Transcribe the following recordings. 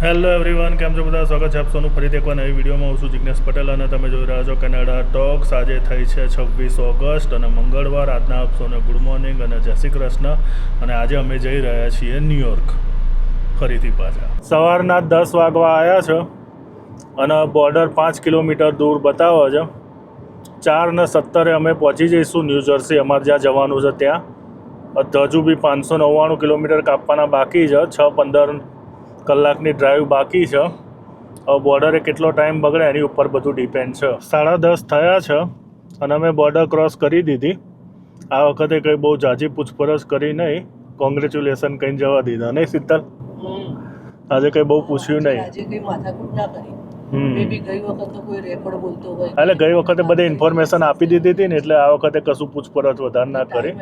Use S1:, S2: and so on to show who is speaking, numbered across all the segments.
S1: Hello everyone કેમ છો બધા? સ્વાગત છે આપ સૌનું ફરીથી એકવાર નવી વિડીયોમાં. હું છું જિજ્ઞેશ પટેલ અને તમે જોઈ રહ્યા છો કેનેડા ટોક્સ આજે થઈ છે છવ્વીસ ઓગસ્ટ અને મંગળવાર. આજના આપ સૌને ગુડ મોર્નિંગ અને જય શ્રી કૃષ્ણ. અને આજે અમે જઈ રહ્યા છીએ ન્યુયોર્ક ફરીથી પાછા. સવારના દસ વાગવા આવ્યા છે અને બોર્ડર પાંચ કિલોમીટર દૂર બતાવે છે. ચાર ને સત્તરે અમે પહોંચી જઈશું ન્યૂ જર્સી અમારે જ્યાં જવાનું છે ત્યાં. હજુ બી પાંચસો નવ્વાણું કિલોમીટર કાપવાના બાકી છે. છ પંદર કલાકની ડ્રાઈવ બાકી છે. હવે બોર્ડરે કેટલો ટાઈમ બગડે એની ઉપર બધું ડિપેન્ડ છે. સાડા દસ થયા છે અને અમે બોર્ડર ક્રોસ કરી દીધી. આ વખતે કંઈ બહુ જાજી પૂછપરછ કરી નહીં. કોંગ્રેચ્યુલેશન કહીને જવા દીધા નહીં શીતલ આજે કંઈ બહુ પૂછ્યું નહીં.
S2: આજે કઈ માથાકૂટ ના કરી.
S1: એટલે ગઈ વખતે બધી ઇન્ફોર્મેશન આપી દીધી હતી ને એટલે આ વખતે કશું પૂછપરછ વધારે ના કરી.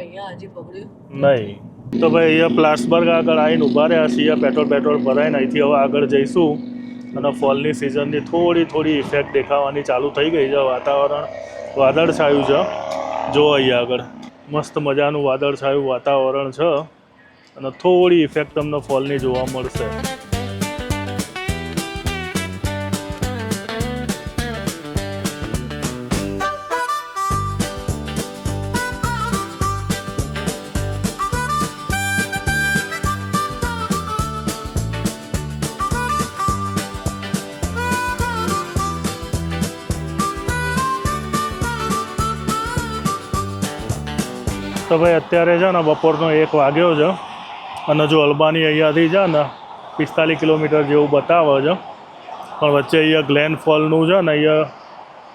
S1: નહીં. તો ભાઈ અહીંયા પ્લાસબર્ગ આગળ આવીને ઊભા રહ્યા છીએ પેટ્રોલ પેટ્રોલ ભરાઈને અહીંથી હવે આગળ જઈશું. અને ફોલની સિઝનની થોડી થોડી ઇફેક્ટ દેખાવાની ચાલુ થઈ ગઈ છે, વાતાવરણ વાદળછાયું છે. જો અહીંયા આગળ, મસ્ત મજાનું વાદળછાયું વાતાવરણ છે. અને થોડી ઇફેક્ટ તમને ફોલની જોવા મળશે. તો ભાઈ, અત્યારે છે ને બપોરનો એક વાગ્યો છે. અને જો અલબાની અહીંયાથી છે ને પિસ્તાલીસ કિલોમીટર જેવું બતાવે છે. પણ વચ્ચે અહીંયા ગ્લેન ફોલનું છે ને અહીંયા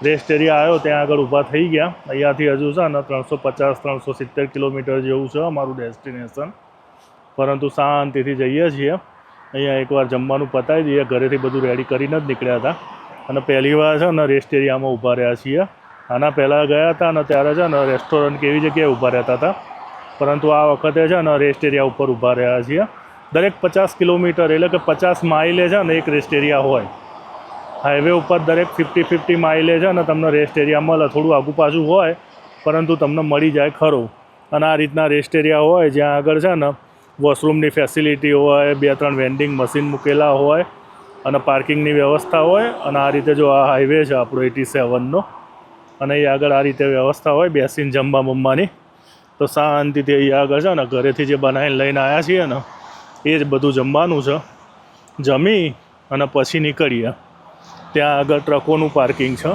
S1: રેસ્ટ એરિયા આવ્યો, ત્યાં આગળ ઊભા થઈ ગયા. અહીંયાથી હજુ છે ને ત્રણસો પચાસ, ત્રણસો સિત્તેર કિલોમીટર જેવું છે અમારું ડેસ્ટિનેશન. પરંતુ શાંતિથી જઈએ છીએ. અહીંયા એકવાર જમવાનું પતાવી દઈએ. ઘરેથી બધું રેડી કરીને જ નીકળ્યા હતા. અને પહેલી વાર છે ને રેસ્ટ એરિયામાં ઊભા રહ્યા છીએ. આના પહેલાં ગયા હતા અને ત્યારે છે ને રેસ્ટોરન્ટ કેવી જગ્યાએ ઊભા રહેતા હતા. પરંતુ આ વખતે છે ને રેસ્ટ એરિયા ઉપર ઊભા રહ્યા છીએ. દરેક પચાસ કિલોમીટર એટલે કે પચાસ માઇલે છે ને એક રેસ્ટ એરિયા હોય. હાઈવે ઉપર દરેક ફિફ્ટી ફિફ્ટી માઇલે છે ને તમને રેસ્ટ એરિયા મળે, થોડું આગુ પાછું હોય, પરંતુ તમને મળી જાય ખરું. અને આ રીતના રેસ્ટ એરિયા હોય, જ્યાં આગળ છે ને વોશરૂમની ફેસિલિટી હોય, બે ત્રણ વેન્ડિંગ મશીન મૂકેલા હોય અને પાર્કિંગની વ્યવસ્થા હોય. અને આ રીતે જો આ હાઈવે છે આપણો એટી સેવનનો અને એ આગળ આ રીતે વ્યવસ્થા હોય, બેસીને જમવા બમવાની તો શાંતિથી અહીં આગળ છે ને, ઘરેથી જે બનાવીને લઈને આવ્યા છીએ ને, એ જ બધું જમવાનું છે. જમી અને પછી નીકળીએ. ત્યાં આગળ ટ્રકોનું પાર્કિંગ છે.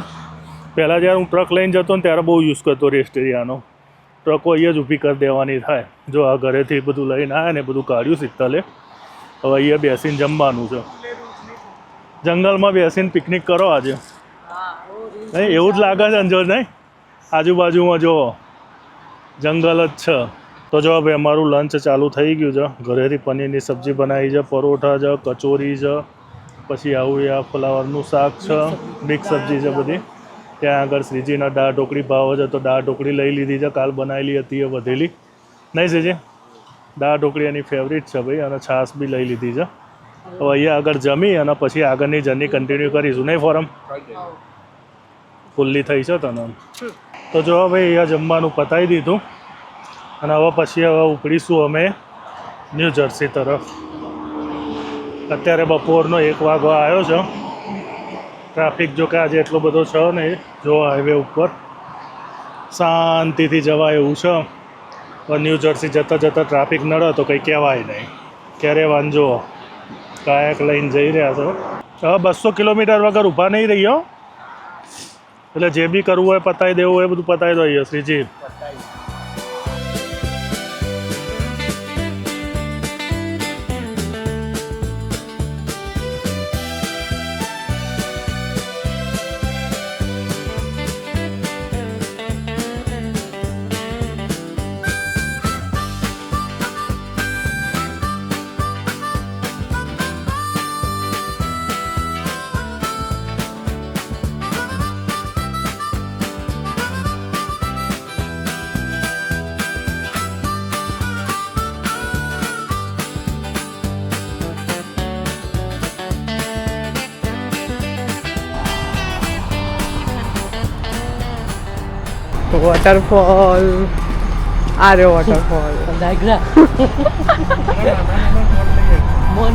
S1: પહેલાં જ્યારે હું ટ્રક લઈને જતો ને, ત્યારે બહુ યુઝ કરતો રેસ્ટ એરિયાનો. ટ્રકો અહીંયા જ ઊભી કરી દેવાની થાય. જો આ ઘરેથી બધું લઈને આવ્યા ને બધું કાઢ્યું સિત્તલે હવે અહીંયા બેસીને જમવાનું છે. જંગલમાં બેસીને પિકનિક કરો આજે. નહીં એવું જ લાગે છે અંજોર નહીં? આજુબાજુમાં જો જંગલ જ છે. તો જો ભાઈ અમારું લંચ ચાલુ થઈ ગયું છે. ઘરેથી પનીરની સબ્જી બનાવી છે પરોઠા છે કચોરી છે પછી આવું આ ફ્લાવરનું શાક છે મિક્સ સબ્જી. છે બધી. ત્યાં આગળ શ્રીજીના દાળ ઢોકળી ભાવ છે તો દાળ ઢોકળી લઈ લીધી છે. કાલ બનાવેલી હતી એ વધેલી. નહીં શ્રીજી? દાળ ઢોકળી એની ફેવરિટ છે ભાઈ અને છાશ બી લઈ લીધી છે. હવે અહીંયા આગળ જમી અને પછી આગળની જર્ની કન્ટિન્યુ કરીશું. નહીં ફોરમ? ફૂલ્લી થઈ છે તને તો જો ભાઈ અહીંયા જમવાનું પતાવી દીધું. અને હવે પછી હવે ઉપડીશું અમે ન્યૂ જર્સી તરફ. અત્યારે બપોરનો એક વાગો આવ્યો છે. ટ્રાફિક જો કે આજે એટલો બધો છે ને જો હાઈવે ઉપર. શાંતિથી જવાય એવું છે. પણ ન્યૂ જર્સી જતાં જતાં ટ્રાફિક નડે તો કંઈ કહેવાય નહીં. ક્યારે વાંજો કાયક લઈને જઈ રહ્યા છો. હવે બસો કિલોમીટર વગર ઊભા નહીં રહ્યો એટલે જે બી કરવું હોય પતાવી દેવું હોય એ બધું પતાવી દઈએ શ્રીજી.
S3: વોટરફોલ આ રહ્યો વોટરફોલ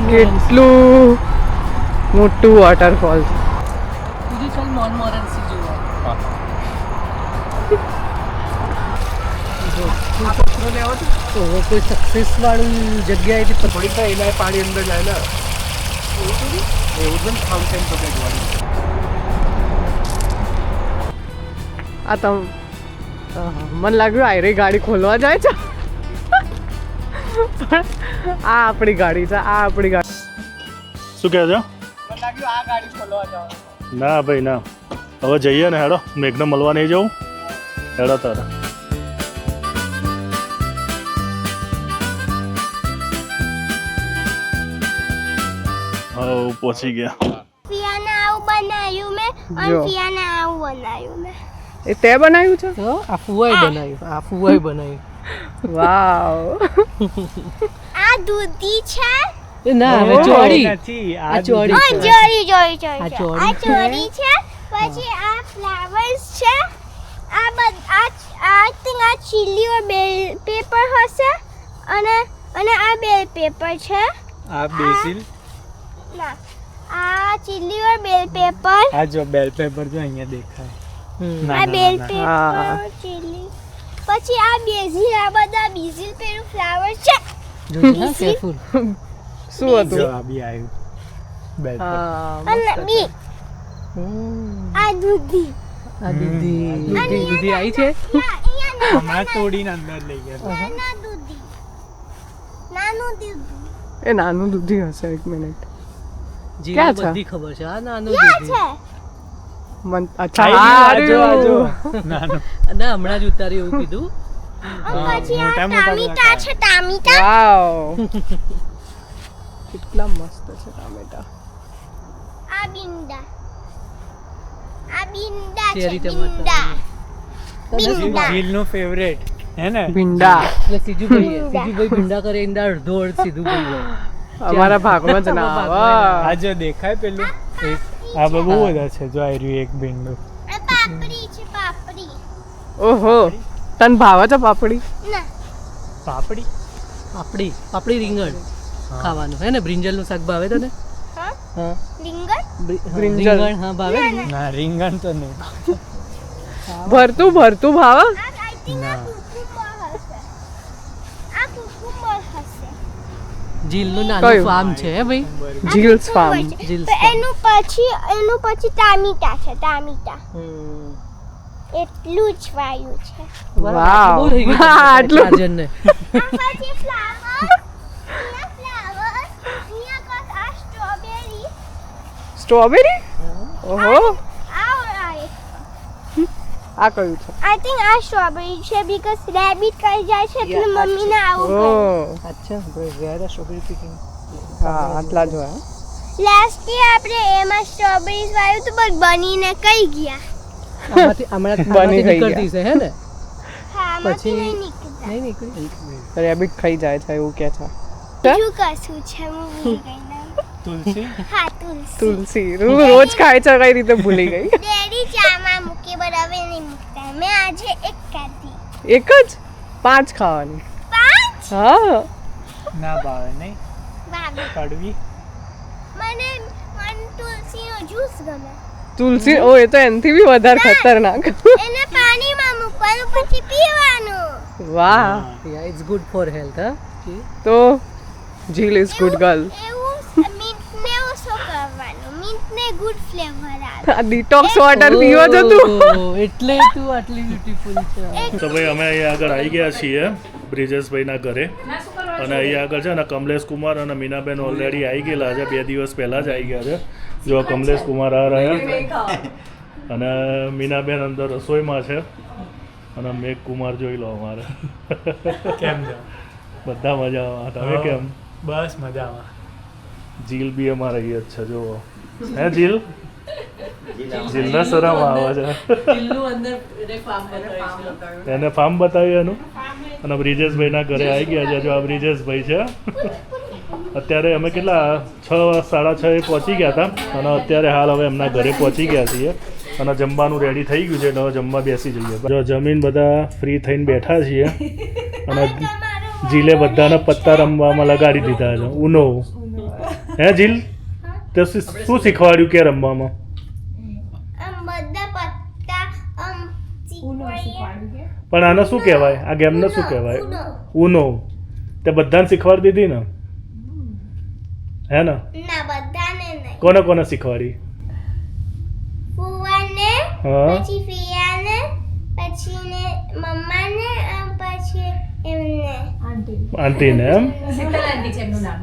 S3: કેટલું મોટું વોટરફોલ
S2: તો કોઈ સક્સેસ વાળું જગ્યાએથી
S4: થોડી થાય એના પાણી અંદર જાય એવું ફાઉન્ટેન પકડવાની
S3: આ તો મને લાગ્યું આયરી ગાડી ખોલવા જાય છે. પણ આ આપણી ગાડી છે આ આપણી ગાડી.
S1: શું કહે છે?
S3: મને લાગ્યું આ ગાડી ખોલવા જાવ
S1: ના ભાઈ ના. હવે જઈએ ને હેડો. મેઘને મળવા નહીં જવું. હેડો તારા. હવ પહોંચી ગયા.
S5: બનાવ્યું મેં અને
S3: જો.
S5: આવું બનાવ્યું મેં.
S3: એ તે બનાવ્યું છે?
S2: તો આ ફુવાઈ બનાવ્યું આ ફુવાઈ બનાવ્યું
S3: વાવ.
S5: આ દૂધી છે?
S2: ના હવે
S4: નથી
S2: આ
S5: જોરી
S2: આ
S5: જોરી.
S2: ચોરી
S5: આ ચોરી છે પછી આ ફ્લાવર્સ છે. આ બધ આ આઈ થિંક આ ચીલી ઓર બેલ પેપર હશે. અને અને આ બેલ પેપર છે.
S4: આ બેસિલ
S5: ના આ ચીલી ઓર બેલ પેપર
S4: આ જો બેલ પેપર જો અહીંયા દેખાય.
S5: આ બેલ પેપર ચીલી. પછી આ બેઝી આ બધા બીઝી પેલું ફ્લાવર છે.
S2: જોજે કેરફુલ
S3: શું હતું?
S4: આ બી આવ્યું બેલ
S3: હા
S5: અને બી. આ દૂધી.
S2: આ દૂધી. દૂધી. દૂધી આવી છે?
S5: અહીંયા
S4: તોડીને અંદર લઈ ગયા
S5: દૂધી. નાનું દૂધી.
S3: એ નાનું દૂધી હશે એક મિનિટ. જી?
S2: બધી ખબર છે. આ નાનું દૂધી.
S5: છે?
S3: મન અચ્છા
S4: આજો
S3: હારું.
S4: આજો નાનું.
S2: ના હમણાં જ ઉતારી એવું કીધું.
S5: અને પછી આ
S4: મોટા મોટા
S5: ટામીટા છે ટામીટા?
S3: વાવ. કેટલા મસ્ત છે ટામેટા.
S5: આ બિંડા આ બિંડા છે બિંડા બિંડા
S4: જીલનું ફેવરેટ હે ને?
S3: ભીંડા
S2: એટલે સીજુભાઈ ભીંડા કરે એના અડધો અડધ સીધું ભાઈ
S3: અમારા ભાગમાં જ ના
S2: ભાગમાં
S3: આવે
S4: આ જો દેખાય પેલું? એક આ બહુ બધા છે જો આ રહ્યું એક
S5: બિંદુ પાપડી છે પાપડી.
S3: ઓહો. તને ભાવે છે પાપડી?
S5: ના.
S4: પાપડી?
S2: પાપડી પાપડી રીંગણ ખાવાનું. હે ને બ્રિંજલનું શાક ભાવે તને?
S5: હા?
S2: હા.
S5: રીંગણ?
S2: હા, રીંગણ હા ભાવે ના
S4: રીંગણ તો નહીં.
S3: ભરતું ભરતું ભાવે?
S5: આ આઈ થિંક આ કુકુંબર હશે આ કુકુંબર હશે
S2: જીલનું નાનું? ફાર્મ છે હે ભાઈ?
S3: જીલ્સ
S5: ફાર્મ.
S2: જીલ્સ
S5: એનું પછી એનું પછી ટામીટા છે ટામીટા.
S2: હમ.
S5: એટલું જ વાયુ છે.
S3: વાવ.
S2: બહુ થઈ ગયું
S3: આટલું.
S5: આ પછી ફ્લાવર ફ્લાવર સ્ટ્રોબેરી?
S3: સ્ટ્રોબેરી ઓહો.
S5: આ
S3: કયું છે?
S5: આઈ થિંક આ સ્ટ્રોબેરી છે બીકોઝ રેબિટ કઈ જાય છે એટલે મમ્મીને આવું
S3: ઓ.
S2: અચ્છા ભાઈ ગયા સ્ટ્રોબેરી પીકિંગ
S3: હા આટલા જો હોય
S5: લાસ્ટ યર આપણે એમાં સ્ટ્રોબેરીઝ વાયું તો બસ બનીને કઈ ગયા.
S2: આમાંથી હમણાં
S3: બની ગઈ
S2: નીકળતી છે હે ને?
S5: હા
S2: પછી-
S5: નહીં નીકળતા.
S2: નહીં નીકળી?
S3: રેબિટ ખાઈ જાય છે એવું કે છે.
S5: બીજું કશું છે હું ભૂલી ગઈ
S4: તુલસી?
S5: હા તુલસી.
S3: તુલસી. રોજ ખાય છે કઈ રીતે ભૂલી ગઈ?
S5: ડેડી ચામાં but હવે નહીં મૂકતા. મેં આજે એક ખાધી.
S3: એક જ? પાંચ ખાવાની.
S5: પાંચ?
S3: હા.
S4: ના ભાવે નહીં.
S5: ભાવે.
S4: કડવી.
S5: મને મને તુલસીનો જ્યુસ ગમે.
S3: તુલસી? ઓ એ તો એનથી બી વધારે ખતરનાક.
S5: એને પાણીમાં મૂકવાનું પછી પીવાનું.
S3: વાહ.
S2: Yeah it's good for health હા?
S3: તો જીલ ઇઝ ગુડ ગર્લ
S5: એવું ગુડ ફ્લેવર આવે
S3: આ ડિટોક્સ વોટર પીવો છો તું?
S2: એટલે તું આટલી બ્યુટીફુલ છે.
S1: તો ભાઈ અમે અહીંયા આગળ આવી ગયા છીએ બ્રિજેશભાઈના ઘરે. અને અહીંયા આગળ છે ને કમલેશ કુમાર અને મીનાબેન ઓલરેડી આવી ગયેલા છે. બે દિવસ પહેલાં જ આવી ગયા છે. જો કમલેશ કુમાર આ રહ્યા અને મીનાબેન અંદર રસોઈમાં છે. અને મેઘ કુમાર જોઈ લો અમારે.
S4: કેમ છે?
S1: બધા મજામાં. તમે કેમ?
S4: બસ મજામાં.
S1: જીલ બી અમારે અહીંયા જ છે જુઓ. હે જીલ? જીલને શરમ આવે છે.
S2: એને ફાર્મ બતાવ્યું.
S1: એને ફાર્મ બતાવ્યું એનું? અને બ્રિજેશભાઈના ઘરે આવી ગયા છે જો આ બ્રિજેશભાઈ છે. અત્યારે અમે કેટલા? છ સાડા છ એ પહોંચી ગયા હતા. અને અત્યારે હાલ હવે એમના ઘરે પહોંચી ગયા છીએ. અને જમવાનું રેડી થઈ ગયું છે એટલે હવે જમવા બેસી જઈએ. જો જમીન બધા ફ્રી થઈને બેઠા છીએ. અને જીલે બધાને પત્તા રમવામાં લગાડી દીધા છે. ઉનો. હે જીલ? તો શું શું શીખવાડ્યું કે રમવામાં? પણ આને શું કહેવાય? આ ગેમને શું કહેવાય?
S5: ઉનો.
S1: તે બધાને શીખવાડી દીધી ને? હે ને?
S5: ના બધાને નહીં.
S1: કોને કોને શીખવાડી?
S5: પછી ફિયાને પછી ને મમ્માને પછી એમને.
S1: આંટીને એમ?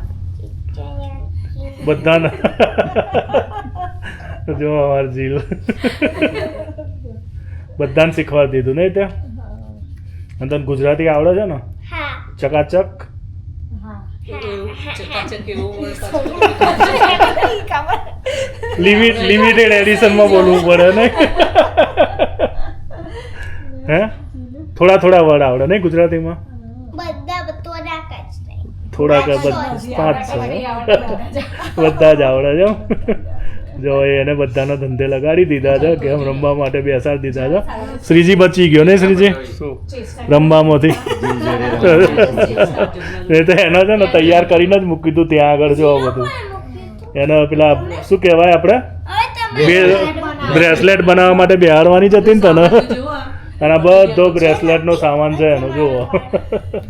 S1: બધાને. જો અમાર જીલ બધાને શીખવા દીધું નહીં ત્યાં? અને તને ગુજરાતી આવડે છે ને? ચકાચક? લિમિટ લિમિટેડ એડિશનમાં બોલવું પડે ને? હે. થોડા થોડા વર્ડ આવડે નહીં ગુજરાતીમાં?
S5: થોડાક
S1: પાંચ છે. બધા જ આવડે છે જો એ એને બધાનો ધંધે લગાડી દીધા છે ગેમ રમવા માટે બેસાડી દીધા છે. શ્રીજી બચી ગયો ને શ્રીજી? રમવામાંથી? એ તો એનો છે ને તૈયાર કરીને જ મૂકી દીધું ત્યાં આગળ જો બધું. એને પેલા શું કહેવાય આપણે? બે બ્રેસલેટ બનાવવા માટે બિહારવાની જ હતી ને તને? અને આ બધો બ્રેસલેટનો સામાન છે એનો જુઓ.